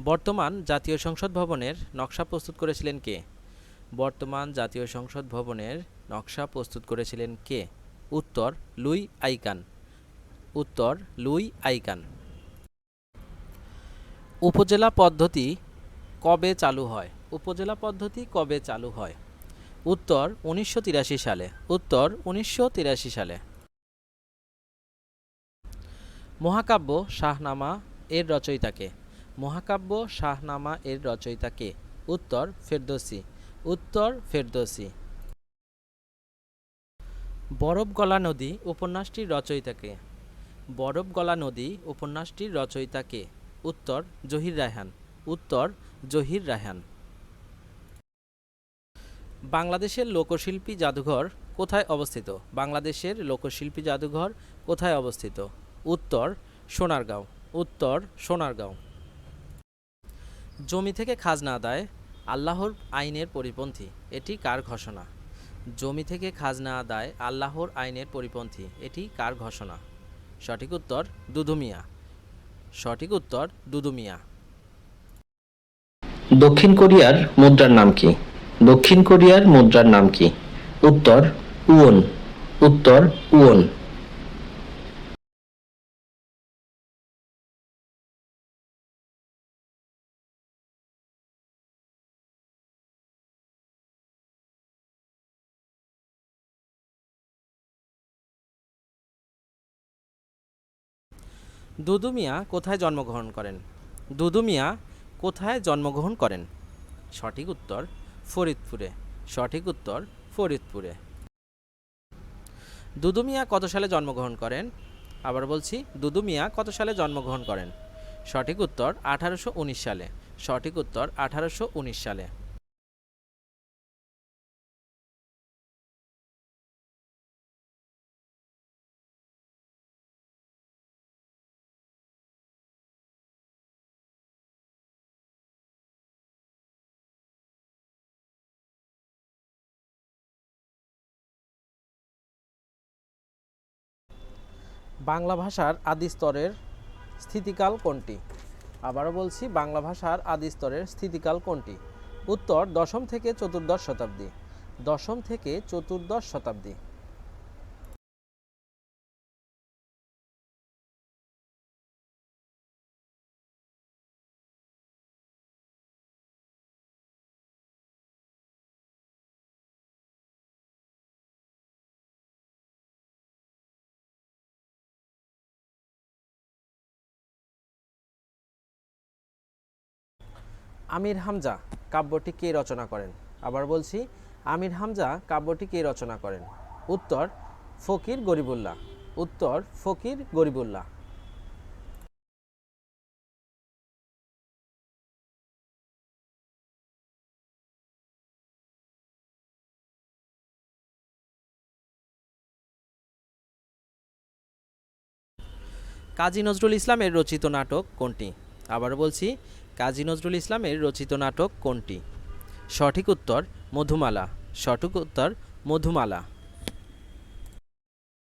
বর্তমান জাতীয় সংসদ ভবনের নকশা প্রস্তুত করেছিলেন কে? বর্তমান জাতীয় সংসদ ভবনের নকশা প্রস্তুত করেছিলেন কে? উত্তর লুই আইকান। উত্তর লুই আইকান। উপজেলা পদ্ধতি কবে চালু হয়? উপজেলা পদ্ধতি কবে চালু হয়? উত্তর উনিশশো তিরাশি সালে। উত্তর উনিশশো তিরাশি সালে। মহাকাব্য শাহনামা এর রচয়িতাকে। মহাকাব্য শাহনামা এর রচয়িতাকে উত্তর ফেরদৌসি উত্তর ফেরদৌসি। বরফ গলা নদী উপন্যাসটির রচয়িতাকে। বরফ গলা নদী উপন্যাসটির রচয়িতাকে উত্তর জহির রায়হান, উত্তর জহির রায়হান। বাংলাদেশের লোকশিল্পী জাদুঘর কোথায় অবস্থিত? বাংলাদেশের লোকশিল্পী জাদুঘর কোথায় অবস্থিত? উত্তর সোনারগাঁও উত্তর সোনারগাঁও। জমি থেকে খাজনা আদায় আল্লাহর আইনের পরিপন্থী, এটি কার ঘোষণা? জমি থেকে খাজনা আদায় আল্লাহর আইনের পরিপন্থী, এটি কার ঘোষণা? সঠিক উত্তর দুদুমিয়া সঠিক উত্তর দুদুমিয়া দক্ষিণ কোরিয়ার মুদ্রার নাম কি? দক্ষিণ কোরিয়ার মুদ্রার নাম কি? উত্তর উওন উত্তর উওন দুদু মিয়া কোথায় জন্মগ্রহণ করেন? দুদু মিয়া কোথায় জন্মগ্রহণ করেন? সঠিক উত্তর ফরিদপুরে। সঠিক উত্তর ফরিদপুরে। দুদু মিয়া কত সালে জন্মগ্রহণ করেন? আবার বলছি, দুদু মিয়া কত সালে জন্মগ্রহণ করেন? সঠিক উত্তর আঠারোশো উনিশ সালে। সঠিক উত্তর আঠারোশো উনিশ সালে। বাংলা ভাষার আদি স্তরের স্থিতিকাল কোনটি? আবারও বলছি, বাংলা ভাষার আদি স্তরের স্থিতিকাল কোনটি? উত্তর দশম থেকে চতুর্দশ শতাব্দী। দশম থেকে চতুর্দশ শতাব্দী। আমির হামজা কাব্যটি কে রচনা করেন? আবার বলছি, আমির হামজা কাব্যটি কে রচনা করেন? উত্তর, ফকির গরিবুল্লাহ। উত্তর, ফকির গরিবুল্লাহ। কাজী নজরুল ইসলামের রচিত নাটক কোনটি? আবার বলছি কাজী নজরুল ইসলামের রচিত নাটক কোনটি? সঠিক উত্তর মধুমালা। সঠিক উত্তর মধুমালা।